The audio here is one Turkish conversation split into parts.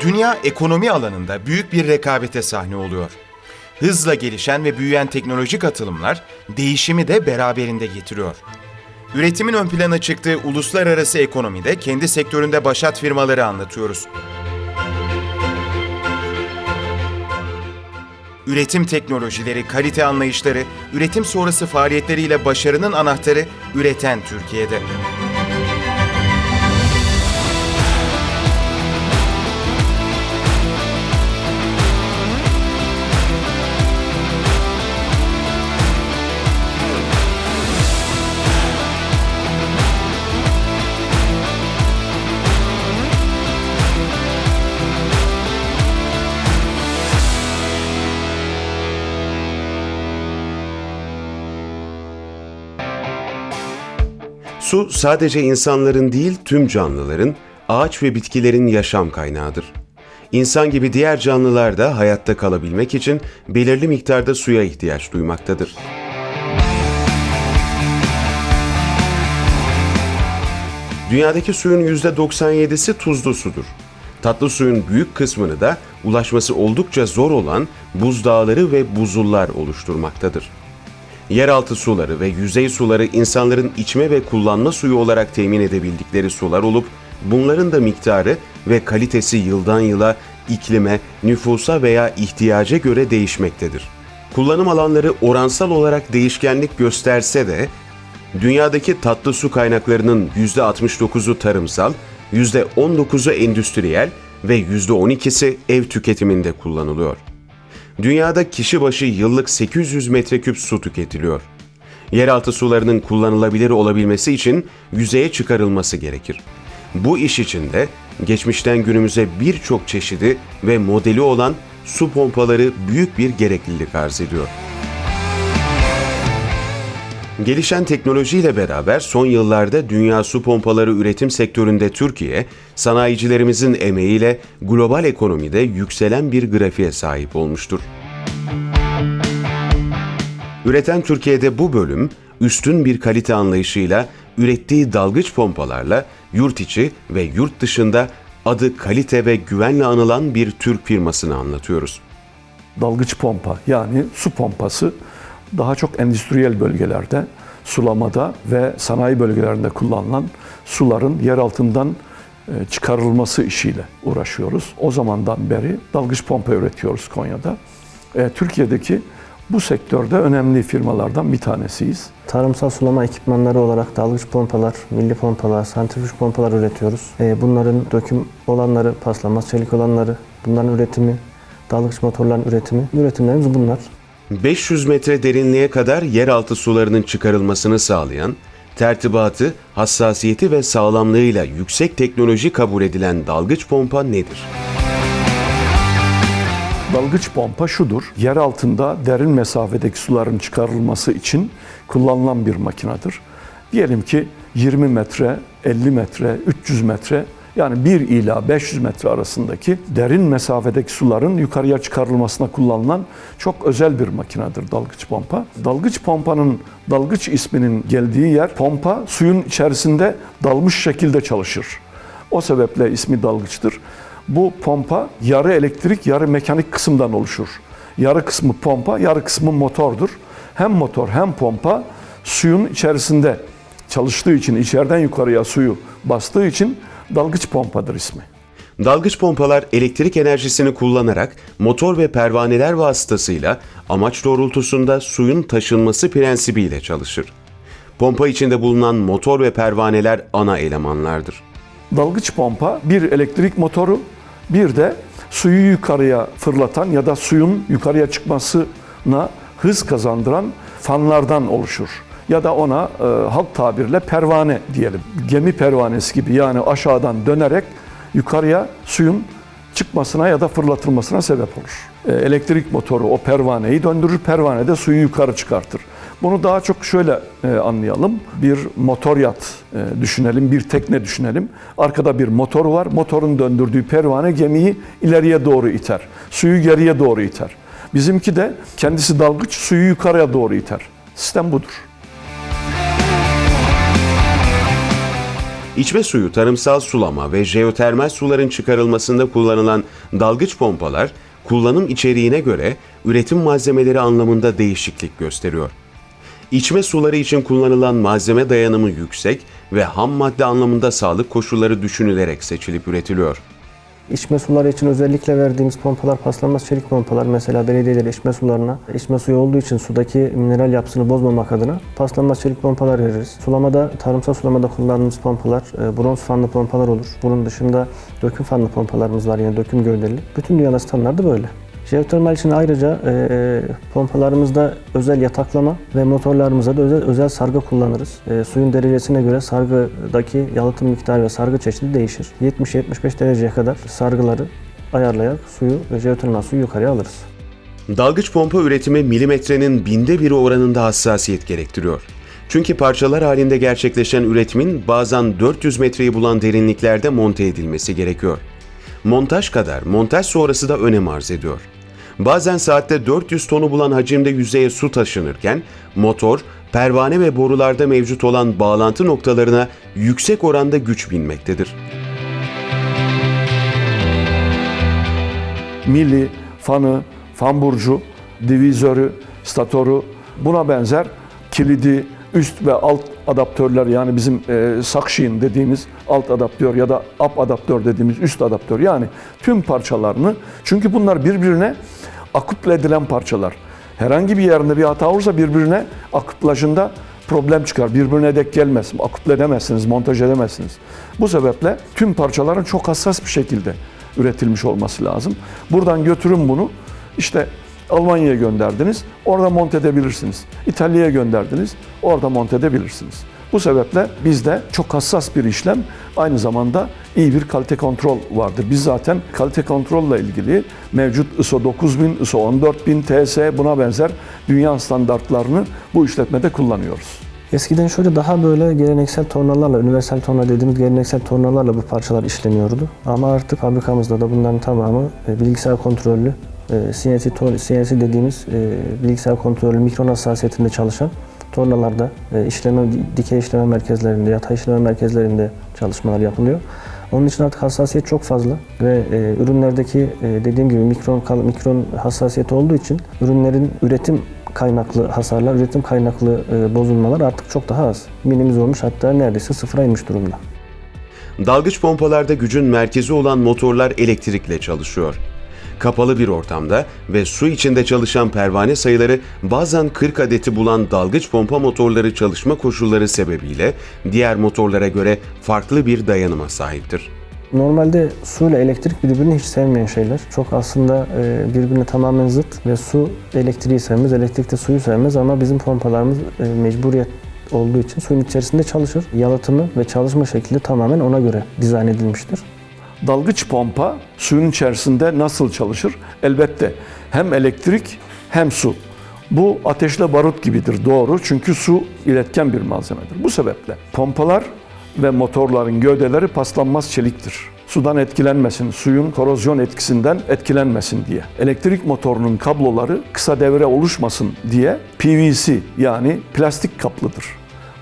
Dünya ekonomi alanında büyük bir rekabete sahne oluyor. Hızla gelişen ve büyüyen teknolojik atılımlar değişimi de beraberinde getiriyor. Üretimin ön plana çıktığı uluslararası ekonomide kendi sektöründe başat firmaları anlatıyoruz. Üretim teknolojileri, kalite anlayışları, üretim sonrası faaliyetleriyle başarının anahtarı üreten Türkiye'de. Su sadece insanların değil tüm canlıların, ağaç ve bitkilerin yaşam kaynağıdır. İnsan gibi diğer canlılar da hayatta kalabilmek için belirli miktarda suya ihtiyaç duymaktadır. Dünyadaki suyun %97'si tuzlu sudur. Tatlı suyun büyük kısmını da ulaşması oldukça zor olan buzdağları ve buzullar oluşturmaktadır. Yeraltı suları ve yüzey suları insanların içme ve kullanma suyu olarak temin edebildikleri sular olup bunların da miktarı ve kalitesi yıldan yıla iklime, nüfusa veya ihtiyaca göre değişmektedir. Kullanım alanları oransal olarak değişkenlik gösterse de dünyadaki tatlı su kaynaklarının %69'u tarımsal, %19'u endüstriyel ve %12'si ev tüketiminde kullanılıyor. Dünyada kişi başı yıllık 800 metreküp su tüketiliyor. Yeraltı sularının kullanılabilir olabilmesi için yüzeye çıkarılması gerekir. Bu iş için de geçmişten günümüze birçok çeşidi ve modeli olan su pompaları büyük bir gereklilik arz ediyor. Gelişen teknolojiyle beraber son yıllarda dünya su pompaları üretim sektöründe Türkiye, sanayicilerimizin emeğiyle global ekonomide yükselen bir grafiğe sahip olmuştur. Üreten Türkiye'de bu bölüm üstün bir kalite anlayışıyla ürettiği dalgıç pompalarla yurt içi ve yurt dışında adı kalite ve güvenle anılan bir Türk firmasını anlatıyoruz. dalgıç pompa yani su pompası daha çok endüstriyel bölgelerde, sulamada ve sanayi bölgelerinde kullanılan suların yer altından e, çıkarılması işiyle uğraşıyoruz. O zamandan beri dalgıç pompa üretiyoruz Konya'da. E, Türkiye'deki bu sektörde önemli firmalardan bir tanesiyiz. Tarımsal sulama ekipmanları olarak dalgıç pompalar, milli pompalar, santrifüj pompalar üretiyoruz. Ee, Bunların döküm olanları, paslanmaz çelik olanları, bunların üretimi, dalgıç motorların üretimi, üretimlerimiz bunlar. 500 metre derinliğe kadar yeraltı sularının çıkarılmasını sağlayan, tertibatı, hassasiyeti ve sağlamlığıyla yüksek teknoloji kabul edilen dalgıç pompa nedir? Dalgıç pompa şudur. Yer altında derin mesafedeki suların çıkarılması için kullanılan bir makinedir. Diyelim ki 20 metre, 50 metre, 300 metre yani 1 ila 500 metre arasındaki derin mesafedeki suların yukarıya çıkarılmasına kullanılan çok özel bir makinedir dalgıç pompa. Dalgıç pompanın dalgıç isminin geldiği yer pompa suyun içerisinde dalmış şekilde çalışır. O sebeple ismi dalgıçtır. Bu pompa yarı elektrik, yarı mekanik kısımdan oluşur. Yarı kısmı pompa, yarı kısmı motordur. Hem motor hem pompa suyun içerisinde çalıştığı için, içeriden yukarıya suyu bastığı için dalgıç pompadır ismi. Dalgıç pompalar elektrik enerjisini kullanarak motor ve pervaneler vasıtasıyla amaç doğrultusunda suyun taşınması prensibiyle çalışır. Pompa içinde bulunan motor ve pervaneler ana elemanlardır. Dalgıç pompa bir elektrik motoru, bir de suyu yukarıya fırlatan ya da suyun yukarıya çıkmasına hız kazandıran fanlardan oluşur. Ya da ona e, halk tabirle pervane diyelim. Gemi pervanesi gibi yani aşağıdan dönerek yukarıya suyun çıkmasına ya da fırlatılmasına sebep olur. E, elektrik motoru o pervaneyi döndürür, pervane de suyu yukarı çıkartır. Bunu daha çok şöyle e, anlayalım. Bir motor yat e, düşünelim, bir tekne düşünelim. Arkada bir motor var. Motorun döndürdüğü pervane gemiyi ileriye doğru iter. Suyu geriye doğru iter. Bizimki de kendisi dalgıç suyu yukarıya doğru iter. Sistem budur. İçme suyu, tarımsal sulama ve jeotermal suların çıkarılmasında kullanılan dalgıç pompalar, kullanım içeriğine göre üretim malzemeleri anlamında değişiklik gösteriyor. İçme suları için kullanılan malzeme dayanımı yüksek ve ham madde anlamında sağlık koşulları düşünülerek seçilip üretiliyor. İçme suları için özellikle verdiğimiz pompalar paslanmaz çelik pompalar. Mesela belediyeler içme sularına içme suyu olduğu için sudaki mineral yapısını bozmamak adına paslanmaz çelik pompalar veririz. Sulamada, tarımsal sulamada kullandığımız pompalar e, bronz fanlı pompalar olur. Bunun dışında döküm fanlı pompalarımız var yine döküm gövdeli. Bütün dünyada standartı böyle. Jeotermal için ayrıca e, pompalarımızda özel yataklama ve motorlarımızda da özel, özel sargı kullanırız. E, suyun derecesine göre sargıdaki yalıtım miktarı ve sargı çeşidi değişir. 70-75 dereceye kadar sargıları ayarlayarak suyu ve jeotermal suyu yukarıya alırız. Dalgıç pompa üretimi milimetrenin binde biri oranında hassasiyet gerektiriyor. Çünkü parçalar halinde gerçekleşen üretimin bazen 400 metreyi bulan derinliklerde monte edilmesi gerekiyor. Montaj kadar montaj sonrası da önem arz ediyor. Bazen saatte 400 tonu bulan hacimde yüzeye su taşınırken motor, pervane ve borularda mevcut olan bağlantı noktalarına yüksek oranda güç binmektedir. mili, fanı, fan burcu, divizörü, statörü buna benzer kilidi, üst ve alt adaptörler yani bizim e, suction dediğimiz alt adaptör ya da up adaptör dediğimiz üst adaptör yani tüm parçalarını çünkü bunlar birbirine akuple edilen parçalar. Herhangi bir yerinde bir hata olursa birbirine akuplajında problem çıkar. Birbirine dek gelmez. Akuple edemezsiniz, montaj edemezsiniz. Bu sebeple tüm parçaların çok hassas bir şekilde üretilmiş olması lazım. Buradan götürün bunu. İşte Almanya'ya gönderdiniz, orada monte edebilirsiniz. İtalya'ya gönderdiniz, orada monte edebilirsiniz. Bu sebeple bizde çok hassas bir işlem, aynı zamanda iyi bir kalite kontrol vardır. Biz zaten kalite kontrolle ilgili mevcut ISO 9000, ISO 14000, TS buna benzer dünya standartlarını bu işletmede kullanıyoruz. Eskiden şöyle daha böyle geleneksel tornalarla, universal torna dediğimiz geleneksel tornalarla bu parçalar işleniyordu. Ama artık fabrikamızda da bunların tamamı e, bilgisayar kontrollü, CNC, tor- CNC dediğimiz e, bilgisayar kontrollü mikron hassasiyetinde çalışan tornalarda e, işleme, dikey işleme merkezlerinde, yatay işleme merkezlerinde çalışmalar yapılıyor. Onun için artık hassasiyet çok fazla ve e, ürünlerdeki e, dediğim gibi mikron mikron hassasiyeti olduğu için ürünlerin üretim kaynaklı hasarlar, üretim kaynaklı e, bozulmalar artık çok daha az. Minimize olmuş hatta neredeyse sıfıra inmiş durumda. Dalgıç pompalarda gücün merkezi olan motorlar elektrikle çalışıyor. Kapalı bir ortamda ve su içinde çalışan pervane sayıları bazen 40 adeti bulan dalgıç pompa motorları çalışma koşulları sebebiyle diğer motorlara göre farklı bir dayanıma sahiptir. Normalde su ile elektrik birbirini hiç sevmeyen şeyler. Çok aslında e, birbirine tamamen zıt ve su elektriği sevmez, elektrik de suyu sevmez ama bizim pompalarımız e, mecburiyet olduğu için suyun içerisinde çalışır. Yalıtımı ve çalışma şekli tamamen ona göre dizayn edilmiştir. Dalgıç pompa suyun içerisinde nasıl çalışır? Elbette hem elektrik hem su. Bu ateşle barut gibidir doğru çünkü su iletken bir malzemedir. Bu sebeple pompalar ve motorların gövdeleri paslanmaz çeliktir. Sudan etkilenmesin, suyun korozyon etkisinden etkilenmesin diye. Elektrik motorunun kabloları kısa devre oluşmasın diye PVC yani plastik kaplıdır.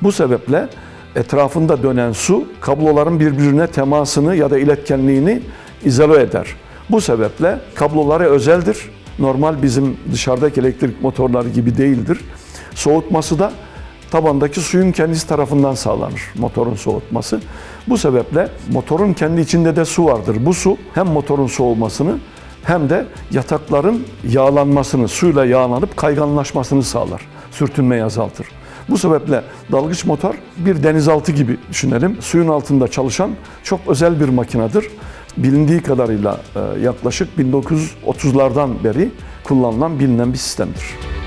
Bu sebeple etrafında dönen su kabloların birbirine temasını ya da iletkenliğini izole eder. Bu sebeple kabloları özeldir. Normal bizim dışarıdaki elektrik motorları gibi değildir. Soğutması da tabandaki suyun kendisi tarafından sağlanır motorun soğutması. Bu sebeple motorun kendi içinde de su vardır. Bu su hem motorun soğumasını hem de yatakların yağlanmasını, suyla yağlanıp kayganlaşmasını sağlar. Sürtünmeyi azaltır. Bu sebeple dalgıç motor bir denizaltı gibi düşünelim. Suyun altında çalışan çok özel bir makinedir. Bilindiği kadarıyla e, yaklaşık 1930'lardan beri kullanılan bilinen bir sistemdir.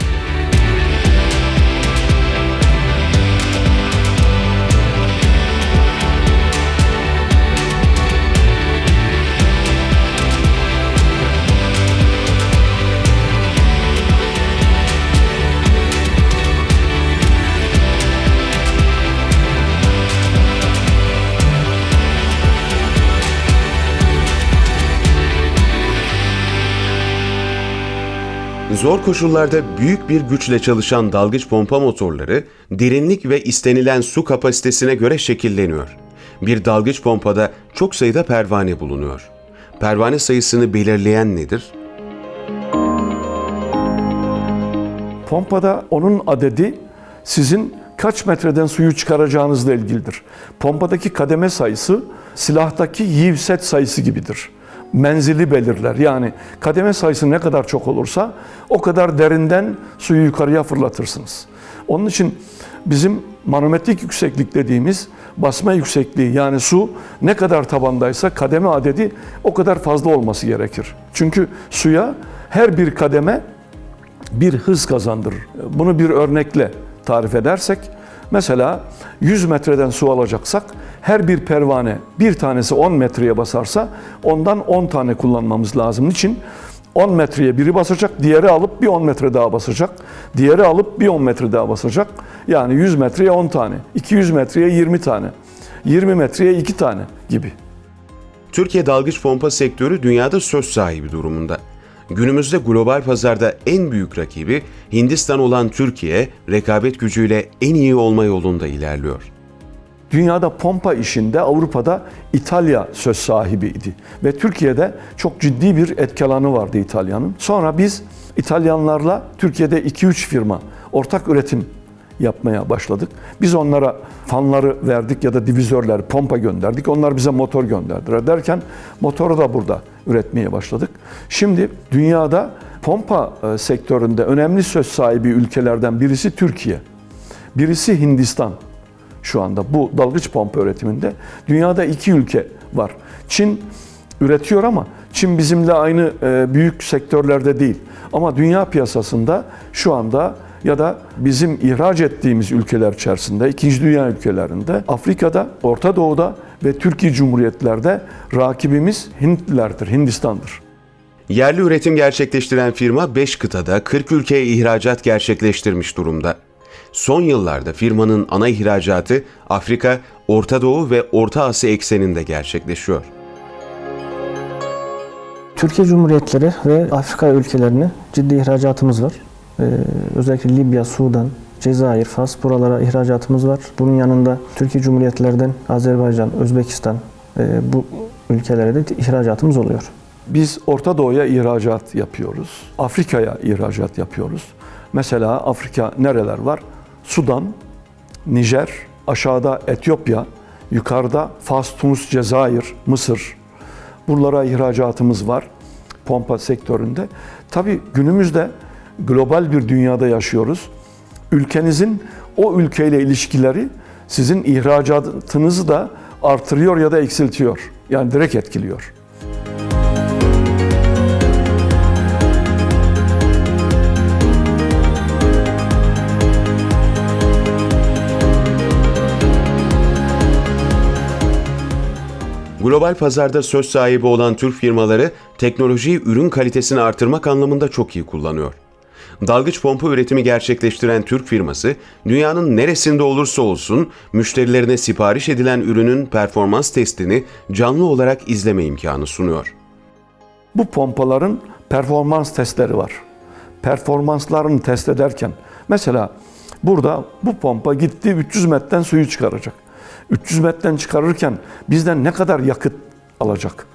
Zor koşullarda büyük bir güçle çalışan dalgıç pompa motorları derinlik ve istenilen su kapasitesine göre şekilleniyor. Bir dalgıç pompada çok sayıda pervane bulunuyor. Pervane sayısını belirleyen nedir? Pompada onun adedi sizin kaç metreden suyu çıkaracağınızla ilgilidir. Pompadaki kademe sayısı silahtaki yiv set sayısı gibidir. Menzili belirler. Yani kademe sayısı ne kadar çok olursa o kadar derinden suyu yukarıya fırlatırsınız. Onun için bizim manometrik yükseklik dediğimiz basma yüksekliği yani su ne kadar tabandaysa kademe adedi o kadar fazla olması gerekir. Çünkü suya her bir kademe bir hız kazandırır. Bunu bir örnekle tarif edersek, mesela 100 metreden su alacaksak her bir pervane bir tanesi 10 metreye basarsa ondan 10 tane kullanmamız lazım. Niçin? 10 metreye biri basacak, diğeri alıp bir 10 metre daha basacak, diğeri alıp bir 10 metre daha basacak. Yani 100 metreye 10 tane, 200 metreye 20 tane, 20 metreye 2 tane gibi. Türkiye dalgıç pompa sektörü dünyada söz sahibi durumunda. Günümüzde global pazarda en büyük rakibi Hindistan olan Türkiye, rekabet gücüyle en iyi olma yolunda ilerliyor. Dünyada pompa işinde Avrupa'da İtalya söz sahibiydi. Ve Türkiye'de çok ciddi bir etki alanı vardı İtalya'nın. Sonra biz İtalyanlarla Türkiye'de 2-3 firma ortak üretim yapmaya başladık. Biz onlara fanları verdik ya da divizörler, pompa gönderdik. Onlar bize motor gönderdiler derken motoru da burada üretmeye başladık. Şimdi dünyada pompa e, sektöründe önemli söz sahibi ülkelerden birisi Türkiye. Birisi Hindistan şu anda bu dalgıç pompa üretiminde. Dünyada iki ülke var. Çin üretiyor ama Çin bizimle aynı e, büyük sektörlerde değil. Ama dünya piyasasında şu anda ya da bizim ihraç ettiğimiz ülkeler içerisinde, ikinci dünya ülkelerinde, Afrika'da, Orta Doğu'da ve Türkiye Cumhuriyetlerde rakibimiz Hintlilerdir, Hindistan'dır. Yerli üretim gerçekleştiren firma 5 kıtada 40 ülkeye ihracat gerçekleştirmiş durumda. Son yıllarda firmanın ana ihracatı Afrika, Orta Doğu ve Orta Asya ekseninde gerçekleşiyor. Türkiye Cumhuriyetleri ve Afrika ülkelerine ciddi ihracatımız var. Ee, özellikle Libya, Sudan, Cezayir, Fas buralara ihracatımız var. Bunun yanında Türkiye Cumhuriyetlerden Azerbaycan, Özbekistan e, bu ülkelere de ihracatımız oluyor. Biz Orta Doğu'ya ihracat yapıyoruz. Afrika'ya ihracat yapıyoruz. Mesela Afrika nereler var? Sudan, Nijer, aşağıda Etiyopya, yukarıda Fas, Tunus, Cezayir, Mısır. Buralara ihracatımız var pompa sektöründe. Tabii günümüzde global bir dünyada yaşıyoruz. Ülkenizin o ülkeyle ilişkileri sizin ihracatınızı da artırıyor ya da eksiltiyor. Yani direkt etkiliyor. Global pazarda söz sahibi olan Türk firmaları teknolojiyi ürün kalitesini artırmak anlamında çok iyi kullanıyor. Dalgıç pompa üretimi gerçekleştiren Türk firması, dünyanın neresinde olursa olsun müşterilerine sipariş edilen ürünün performans testini canlı olarak izleme imkanı sunuyor. Bu pompaların performans testleri var. Performanslarını test ederken mesela burada bu pompa gitti 300 metreden suyu çıkaracak. 300 metreden çıkarırken bizden ne kadar yakıt alacak?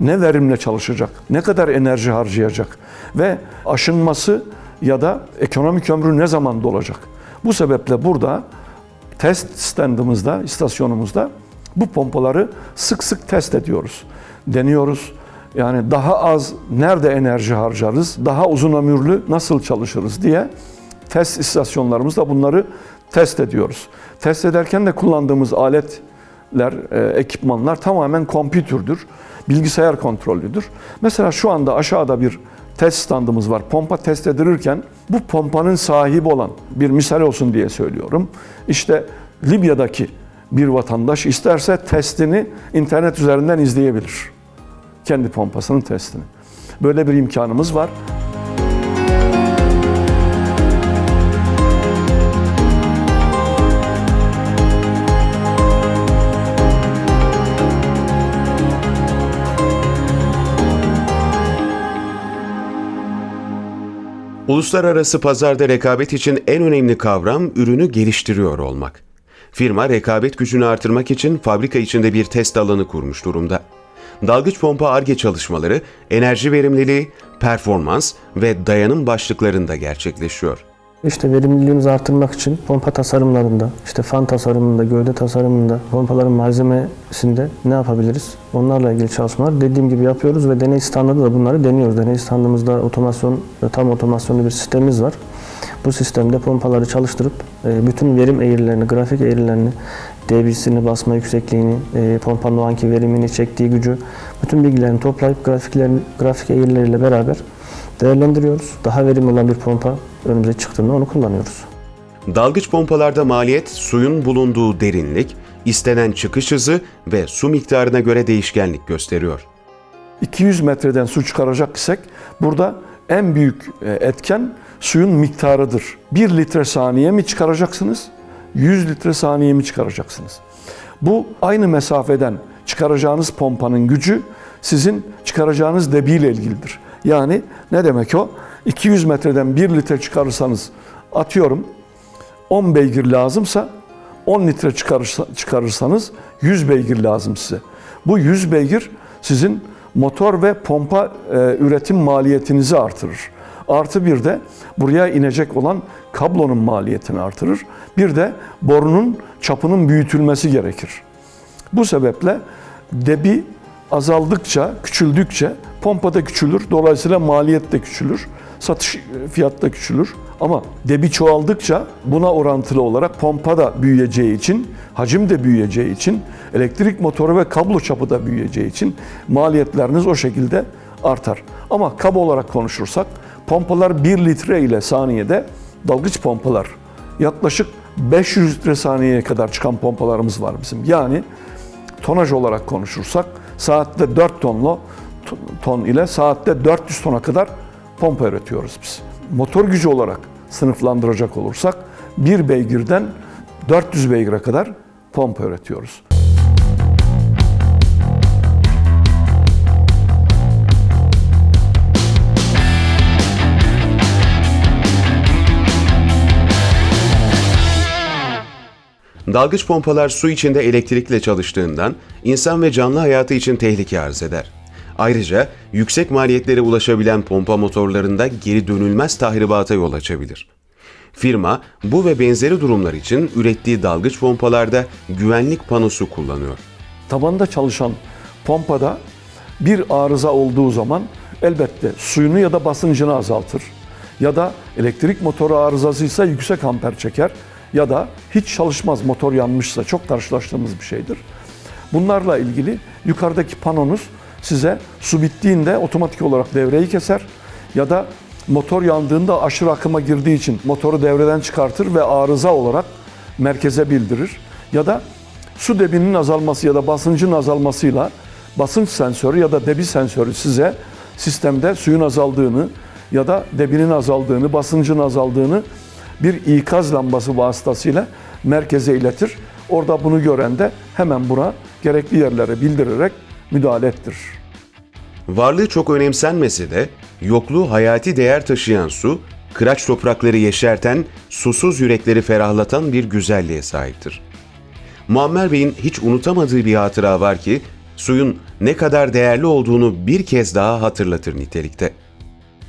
Ne verimle çalışacak? Ne kadar enerji harcayacak? Ve aşınması ya da ekonomik ömrü ne zaman dolacak? Bu sebeple burada test standımızda, istasyonumuzda bu pompaları sık sık test ediyoruz. Deniyoruz. Yani daha az nerede enerji harcarız, daha uzun ömürlü nasıl çalışırız diye test istasyonlarımızda bunları test ediyoruz. Test ederken de kullandığımız aletler, e, ekipmanlar tamamen kompütürdür, bilgisayar kontrollüdür. Mesela şu anda aşağıda bir test standımız var. Pompa test edilirken bu pompanın sahibi olan bir misal olsun diye söylüyorum. İşte Libya'daki bir vatandaş isterse testini internet üzerinden izleyebilir. Kendi pompasının testini. Böyle bir imkanımız var. Uluslararası pazarda rekabet için en önemli kavram ürünü geliştiriyor olmak. Firma rekabet gücünü artırmak için fabrika içinde bir test alanı kurmuş durumda. Dalgıç pompa ARGE çalışmaları enerji verimliliği, performans ve dayanım başlıklarında gerçekleşiyor. İşte verimliliğimizi artırmak için pompa tasarımlarında, işte fan tasarımında, gövde tasarımında, pompaların malzemesinde ne yapabiliriz? Onlarla ilgili çalışmalar dediğim gibi yapıyoruz ve deney standında da bunları deniyoruz. Deney standımızda otomasyon, tam otomasyonlu bir sistemimiz var. Bu sistemde pompaları çalıştırıp e, bütün verim eğrilerini, grafik eğrilerini, debisini, basma yüksekliğini, e, pompanın o anki verimini, çektiği gücü, bütün bilgilerini toplayıp grafiklerini, grafik eğrileriyle beraber değerlendiriyoruz. Daha verimli olan bir pompa önümüze çıktığında onu kullanıyoruz. Dalgıç pompalarda maliyet suyun bulunduğu derinlik, istenen çıkış hızı ve su miktarına göre değişkenlik gösteriyor. 200 metreden su çıkaracak isek burada en büyük e, etken suyun miktarıdır. 1 litre saniye mi çıkaracaksınız? 100 litre saniye mi çıkaracaksınız? Bu aynı mesafeden çıkaracağınız pompanın gücü sizin çıkaracağınız debiyle ilgilidir. Yani ne demek o? 200 metreden 1 litre çıkarırsanız atıyorum 10 beygir lazımsa 10 litre çıkarırsa, çıkarırsanız 100 beygir lazım size. Bu 100 beygir sizin motor ve pompa e, üretim maliyetinizi artırır. Artı bir de buraya inecek olan kablonun maliyetini artırır. Bir de borunun çapının büyütülmesi gerekir. Bu sebeple debi azaldıkça, küçüldükçe pompa da küçülür. Dolayısıyla maliyet de küçülür. Satış fiyat da küçülür. Ama debi çoğaldıkça buna orantılı olarak pompa da büyüyeceği için, hacim de büyüyeceği için, elektrik motoru ve kablo çapı da büyüyeceği için maliyetleriniz o şekilde artar. Ama kaba olarak konuşursak pompalar 1 litre ile saniyede dalgıç pompalar yaklaşık 500 litre saniyeye kadar çıkan pompalarımız var bizim. Yani tonaj olarak konuşursak saatte 4 tonlu ton ile saatte 400 tona kadar pompa üretiyoruz biz. Motor gücü olarak sınıflandıracak olursak bir beygirden 400 beygire kadar pompa üretiyoruz. Dalgıç pompalar su içinde elektrikle çalıştığından insan ve canlı hayatı için tehlike arz eder. Ayrıca yüksek maliyetlere ulaşabilen pompa motorlarında geri dönülmez tahribata yol açabilir. Firma bu ve benzeri durumlar için ürettiği dalgıç pompalarda güvenlik panosu kullanıyor. Tabanda çalışan pompada bir arıza olduğu zaman elbette suyunu ya da basıncını azaltır. Ya da elektrik motoru arızasıysa yüksek amper çeker ya da hiç çalışmaz motor yanmışsa çok karşılaştığımız bir şeydir. Bunlarla ilgili yukarıdaki panonuz size su bittiğinde otomatik olarak devreyi keser ya da motor yandığında aşırı akıma girdiği için motoru devreden çıkartır ve arıza olarak merkeze bildirir. Ya da su debinin azalması ya da basıncın azalmasıyla basınç sensörü ya da debi sensörü size sistemde suyun azaldığını ya da debinin azaldığını, basıncın azaldığını bir ikaz lambası vasıtasıyla merkeze iletir. Orada bunu gören de hemen buna gerekli yerlere bildirerek müdahale ettirir. Varlığı çok önemsenmese de yokluğu hayati değer taşıyan su, kıraç toprakları yeşerten, susuz yürekleri ferahlatan bir güzelliğe sahiptir. Muammer Bey'in hiç unutamadığı bir hatıra var ki, suyun ne kadar değerli olduğunu bir kez daha hatırlatır nitelikte.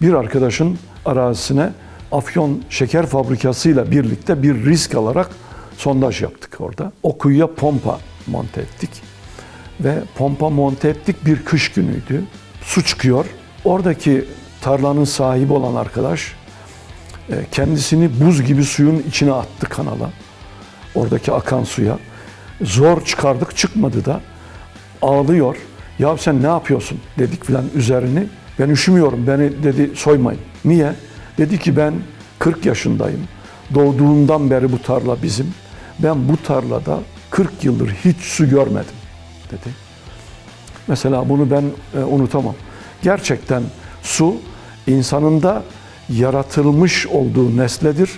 Bir arkadaşın arazisine Afyon Şeker Fabrikası'yla birlikte bir risk alarak sondaj yaptık orada. O kuyuya pompa monte ettik. Ve pompa monte ettik bir kış günüydü. Su çıkıyor. Oradaki tarlanın sahibi olan arkadaş e, kendisini buz gibi suyun içine attı kanala. Oradaki akan suya. Zor çıkardık çıkmadı da. Ağlıyor. Ya sen ne yapıyorsun dedik filan üzerini. Ben üşümüyorum beni dedi soymayın. Niye? Dedi ki ben 40 yaşındayım. Doğduğumdan beri bu tarla bizim. Ben bu tarlada 40 yıldır hiç su görmedim dedi. Mesela bunu ben e, unutamam. Gerçekten su insanın da yaratılmış olduğu nesnedir,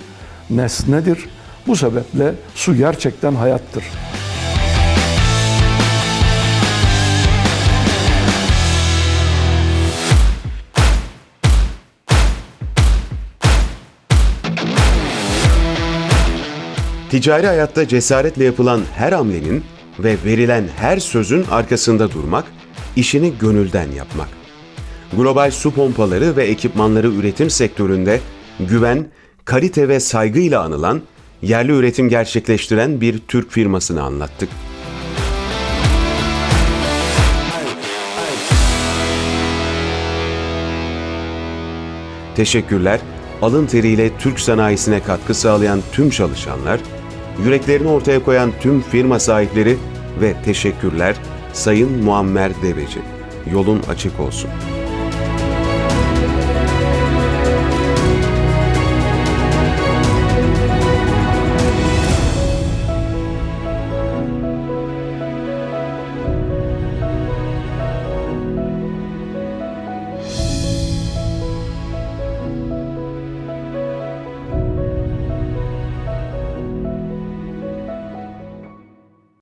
nesnedir. Bu sebeple su gerçekten hayattır. Ticari hayatta cesaretle yapılan her hamlenin ve verilen her sözün arkasında durmak, işini gönülden yapmak. Global su pompaları ve ekipmanları üretim sektöründe güven, kalite ve saygıyla anılan, yerli üretim gerçekleştiren bir Türk firmasını anlattık. Teşekkürler, alın teriyle Türk sanayisine katkı sağlayan tüm çalışanlar, yüreklerini ortaya koyan tüm firma sahipleri ve teşekkürler Sayın Muammer Deveci. Yolun açık olsun.